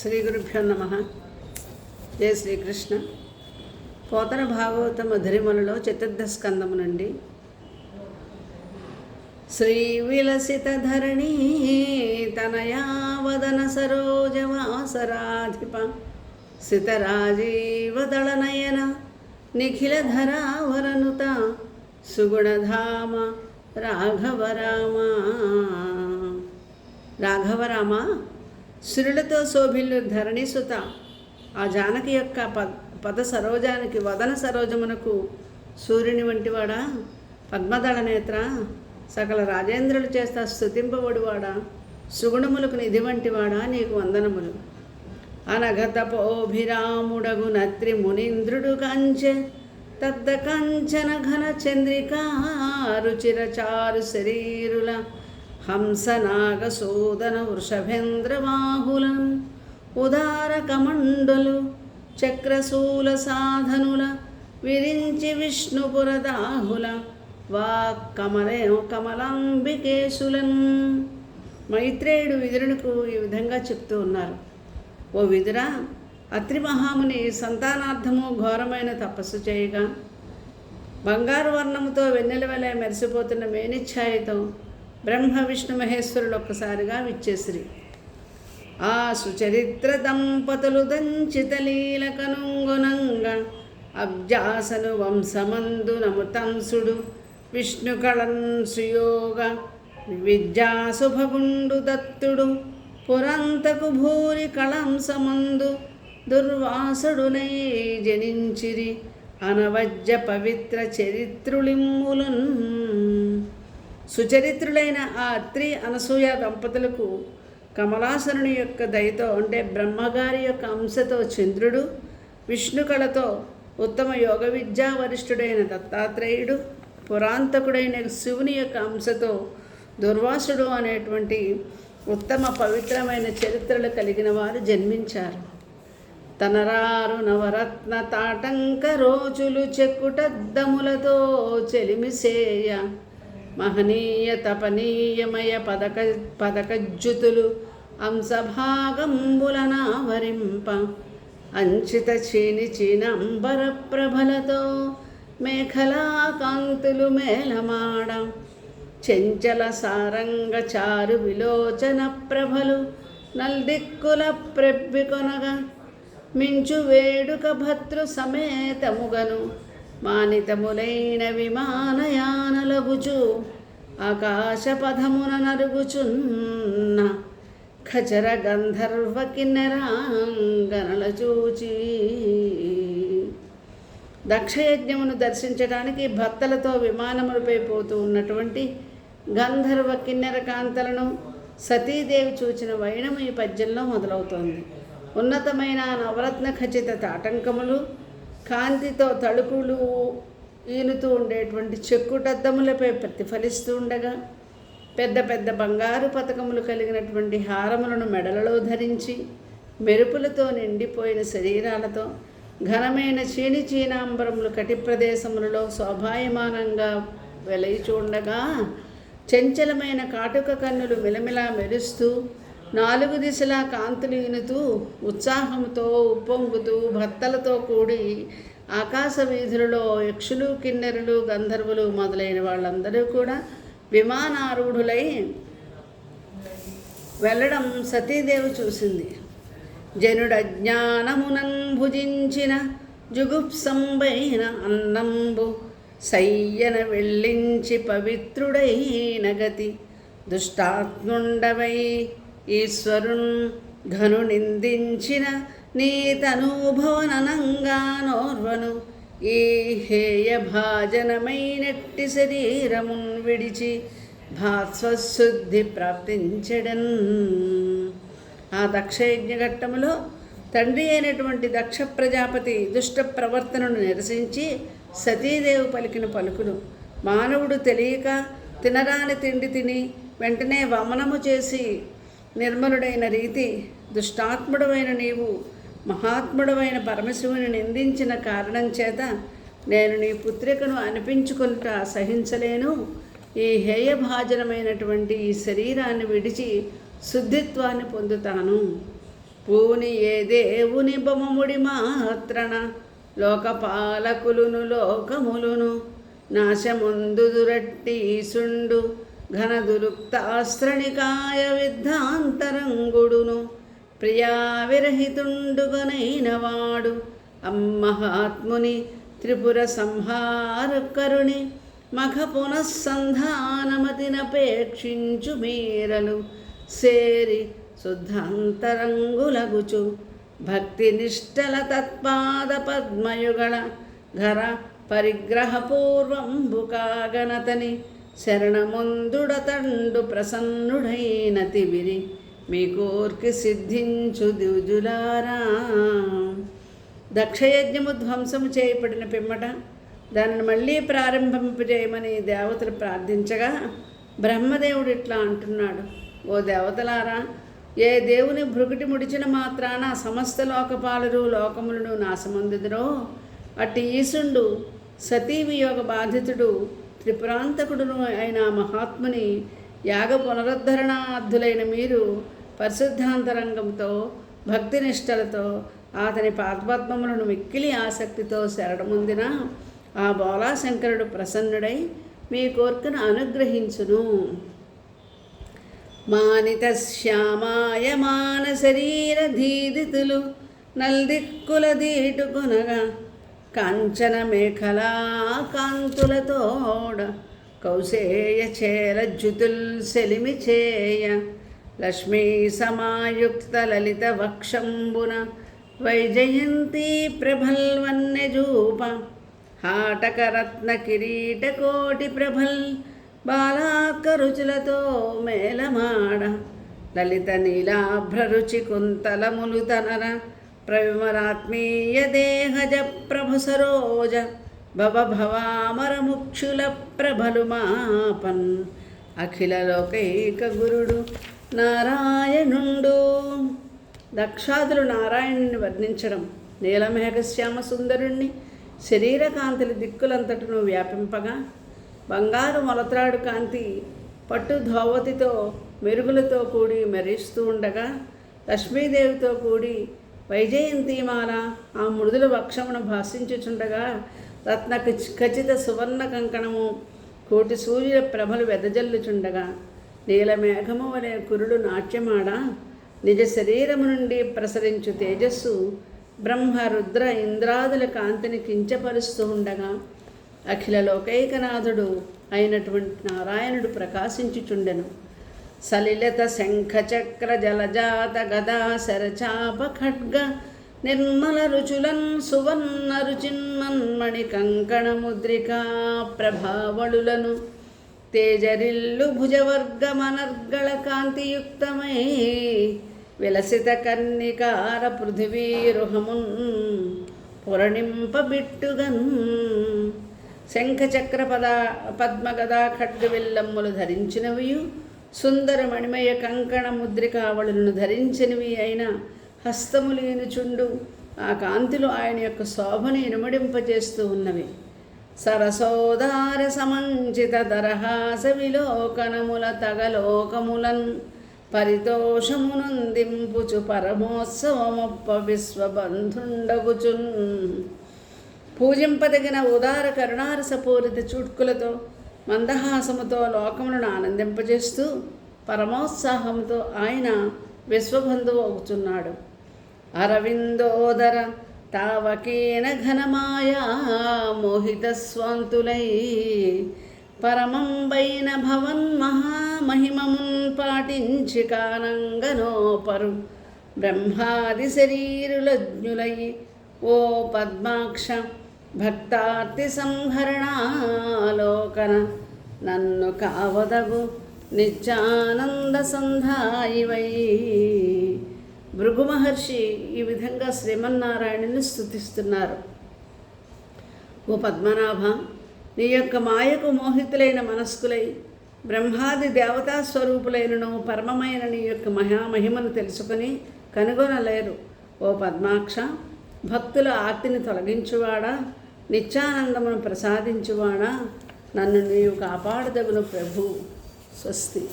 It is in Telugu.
శ్రీ గురుభ్యో నమ. జయ శ్రీకృష్ణ. పోతన భాగవత మధురిమలలో చతుర్థ స్కందము నుండి శ్రీ విలసిత ధరణి తనయావదన సరోజవాసరాధిప సితరాజీవదళనయన నిఖిలధరావరనుత సుగుణధామ రాఘవరామ రాఘవరామ సురులతో శోభిల్లు ధరణిసుత ఆ జానకి యొక్క పద్ పద సరోజానికి వదన సరోజమునకు సూర్యుని వంటివాడా? పద్మదళ నేత్ర? సకల రాజేంద్రులు చేస్తా స్థుతింపబడివాడా సుగుణములకు నిధి వంటివాడా? నీకు వందనములు. అనఘతపోభిరాముడగు నత్రి మునీంద్రుడు కంచె తద్ద కంచన ఘన చంద్రికా రుచిర చారు శరీరుల హంసనాగసూదన వృషభేంద్రబాహులం ఉదారకమండలు చక్రశూల సాధనుల విరించి విష్ణుపురదాహుల వాక్కమలే కమలాంబికేశులన్. మైత్రేయుడు విదురునికి ఈ విధంగా చెప్తూ ఉన్నారు. ఓ విదురా అత్రి మహాముని సంతానార్థము ఘోరమైన తపస్సు చేయగా బంగారు వర్ణముతో వెన్నెల వలె మెరిసిపోతున్న మేనిఛాయతో బ్రహ్మ విష్ణు మహేశ్వరులు ఒక్కసారిగా విచ్చేసిరి. ఆ సుచరిత్ర దంపతులు దంచిత లీల కనుంగునంగా అబ్జాసను వంశమందు నముతంసుడు విష్ణు కళన్ సుయోగ విద్యాశుభగుండు దత్తుడు పురంతకు భూరి కళంసమందు దుర్వాసుడునై జనించిరి అనవజ్య పవిత్ర చరిత్రులిమ్ములన్ సుచరిత్రులైన ఆ అత్రి అనసూయ దంపతులకు కమలాసనుని యొక్క దయతో అంటే బ్రహ్మగారి యొక్క అంశతో చంద్రుడు విష్ణుకళతో ఉత్తమ యోగ విద్యా వరిష్ఠుడైన దత్తాత్రేయుడు పురాంతకుడైన శివుని యొక్క అంశతో దుర్వాసుడు అనేటువంటి ఉత్తమ పవిత్రమైన చరిత్రలు కలిగిన వారు జన్మించారు. తనరారు నవరత్న తాటంక రోజులు చెక్కుటద్దములతో చెలిమిసేయ మహనీయ తపనీయమయ పదక పదకజ్జుతులు అంశభాగంబులనావరింప. అంచిత చీని చీనంబర ప్రభలతో మేఖలాకాంతులు మేలమాడ చెంచల సారంగ చారు విలోచన ప్రభలు నల్దిక్కుల ప్రెబ్బికొనగా మించు వేడుక భద్రు సమేతముగను మానితములైన విమానయానలగుచు ఆకాశ పదమున నరుగుచున్న ఖచర గంధర్వ కిన్నెరాంగనల చూచి దక్షయజ్ఞమును దర్శించడానికి భక్తలతో విమానములపై పోతూ ఉన్నటువంటి గంధర్వ కిన్నెర కాంతలను సతీదేవి చూచిన వైణము ఈ పద్యంలో మొదలవుతోంది. ఉన్నతమైన నవరత్న ఖచ్చిత తాటంకములు కాంతితో తలుపులు ఈనుతూ ఉండేటువంటి చెక్కుటద్దములపై ప్రతిఫలిస్తూ ఉండగా పెద్ద పెద్ద బంగారు పథకములు కలిగినటువంటి హారములను మెడలలో ధరించి మెరుపులతో నిండిపోయిన శరీరాలతో ఘనమైన చీని చీనాంబరములు కటి ప్రదేశములలో శోభాయమానంగా వెలయిచూండగా చంచలమైన కాటుక కన్నులు మిలమిలా మెరుస్తూ నాలుగు దిశలా కాంతులు ఈనుతూ ఉత్సాహంతో ఉప్పొంగుతూ భర్తలతో కూడి ఆకాశ వీధులలో యక్షులు కిన్నెరులు గంధర్వులు మొదలైన వాళ్ళందరూ కూడా విమానారూఢులై వెళ్ళడం సతీదేవి చూసింది. జనుడ జ్ఞానమునం భుజించిన జుగుప్సంబైన అన్నంబు సయ్యన వెళ్ళించి పవిత్రుడైన గతి. దుష్టాత్ముండవై ఈశ్వరుణ్ ఘను నిందించిన నీ తనూభవననంగానోర్వను ఈ హేయ భాజనమైనట్టి శరీరమున్ విడిచి భాస్వశుద్ధి ప్రాప్తించడన్. ఆ దక్షయజ్ఞఘట్టములో తండ్రి అయినటువంటి దక్ష ప్రజాపతి దుష్ట ప్రవర్తనను నిరసించి సతీదేవి పలికిన పలుకులు. మానవుడు తెలియక తినరాని తిండి తిని వెంటనే వమనము చేసి నిర్మలుడైన రీతి దుష్టాత్ముడమైన నీవు మహాత్ముడమైన పరమశివుని నిందించిన కారణం చేత నేను నీ పుత్రికను అనిపించుకుంటా సహించలేను. ఈ హేయభాజనమైనటువంటి ఈ శరీరాన్ని విడిచి శుద్ధిత్వాన్ని పొందుతాను. పూని ఏ దేవుని బొమ్మముడి మాత్రణ లోకపాలకులును లోకములును నాశముందురట్టి సుండు ఘనదురుక్తాస్త్రణికాయ విద్ధాంతరంగుడును. ప్రియా విరహితుండుగనైన వాడు అమ్మహాత్ముని త్రిపుర సంహారకరుణి మఖ పునఃసంధానమతినపేక్షించు మీరలు సేరి శుద్ధాంతరంగులగుచు. భక్తి నిష్టల తత్పాద పద్మయుగళ ఘర పరిగ్రహపూర్వంబు శరణముందుడతండు ప్రసన్నుడైన తివిరి మీ కోర్కి సిద్ధించు దివుజులారా దక్షయజ్ఞము ధ్వంసము చేయబడిన పిమ్మట దానిని మళ్ళీ ప్రారంభింపజేయమని దేవతలు ప్రార్థించగా బ్రహ్మదేవుడు ఇట్లా అంటున్నాడు ఓ దేవతలారా ఏ దేవుని భృగుటి ముడిచిన మాత్రాన సమస్త లోకపాలరు లోకములను నాశమందుదురో. అట్టి ఈశుండు సతీ వియోగ బాధితుడు త్రిపురాంతకుడును అయిన మహాత్ముని యాగ పునరుద్ధరణార్థులైన మీరు పరిశుద్ధాంతరంగంతో భక్తినిష్టలతో అతని పాదపద్మములను మిక్కిలి ఆసక్తితో శరణముందిన ఆ బోలాశంకరుడు ప్రసన్నుడై మీ కోర్కను అనుగ్రహించును. మానిత శ్యామాయ మాన శరీర ధీదితులు నల్దిక్కుల దీటుకునగా కాంచన మేఖలా కాంతులతోడ కౌసేయ చేరజ్యుతుల్ సెలిమి చేయ లక్ష్మీ సమాయుక్త లలిత వక్షంబున వైజయంతి ప్రభల్వన్యజూప హాటకరత్న కిరీట కోటి ప్రభల్ బాలాకరుచులతో మేలమాడ లలిత నీలాభ్రరుచి కుంతలములు తనర ప్రవిమరాత్మీయ దేహజ ప్రభు సరోజ భవభవామరముక్షుల ప్రభలు మాపన్ అఖిల లోకైక గురుడు నారాయణుండు దక్షాదులు నారాయణుని వర్ణించడం నీలమేఘశ్యామ సుందరుణ్ణి శరీరకాంతుల దిక్కులంతటను వ్యాపింపగా బంగారు మొలత్రాడు కాంతి పట్టు ధోవతితో మెరుగులతో కూడి మెరిస్తూ ఉండగా లక్ష్మీదేవితో కూడి వైజయంతిమాల ఆ మృదుల వక్షమును భాషించుచుండగా రత్న ఖచ్చిత సువర్ణ కంకణము కోటి సూర్యుల ప్రభలు వెదజల్లుచుండగా నీలమేఘము వలె కురుడు నాట్యమాడ నిజ శరీరము నుండి ప్రసరించు తేజస్సు బ్రహ్మ రుద్ర ఇంద్రాదుల కాంతిని కించపరుస్తూ ఉండగా అఖిల లోకైకనాథుడు అయినటువంటి నారాయణుడు ప్రకాశించుచుండెను. సలిలత శంఖ చక్ర జలజాత గదా శరచాప ఖడ్గ నిర్మల రుచులన్ సువర్ణ రుచిన్మన్మణి కంకణ ముద్రికా ప్రభావళులను తేజరిల్లు భుజవర్గమనర్గళ కాంతియుక్తమై విలసిత కన్నికార పృథివీరుహమున్ పురణింపబిట్టుగన్ శంఖచక్ర పద పద్మగదా ఖడ్గవిల్లమ్ములు ధరించినవియు సుందర మణిమయ కంకణ ముద్రికావళులను ధరించినవి అయిన చుండు ఆ కాంతిలో ఆయన యొక్క శోభను ఇనుమడింపచేస్తూ ఉన్నవి. సరసోదార సమంచిత దరహాస విలోకనముల తగలోకములన్ పరితోషమునందింపుచు పరమోత్సవమొప్ప విశ్వబంధుండగుచున్. పూజింపదగిన ఉదార కరుణారసపూరిత చుట్కులతో మందహాసముతో లోకములను ఆనందింపజేస్తూ పరమోత్సాహంతో ఆయన విశ్వబంధువు అవుతున్నాడు. అరవిందోదర తావకేన ఘనమాయా మోహిత స్వాంతులై పరమంబైన భవన్ మహామహిమమున్ పాటించి కానంగనోపరు బ్రహ్మాది శరీరులజ్ఞులై ఓ పద్మాక్ష భక్తార్తి సంహరణాలోకన నన్ను కావదగు నిత్యానంద సంధాయివై. భృగు మహర్షి ఈ విధంగా శ్రీమన్నారాయణుని స్తుతిస్తున్నారు. ఓ పద్మనాభ నీ యొక్క మాయకు మోహితులైన మనస్కులై బ్రహ్మాది దేవతా స్వరూపులైనను పరమమైన నీ యొక్క మహామహిమను తెలుసుకొని కనుగొనలేరు. ఓ పద్మాక్ష భక్తుల ఆర్తిని తొలగించువాడా? నిత్యానందమును ప్రసాదించువాడా? నన్ను నీవు కాపాడదగును ప్రభు. స్వస్తి.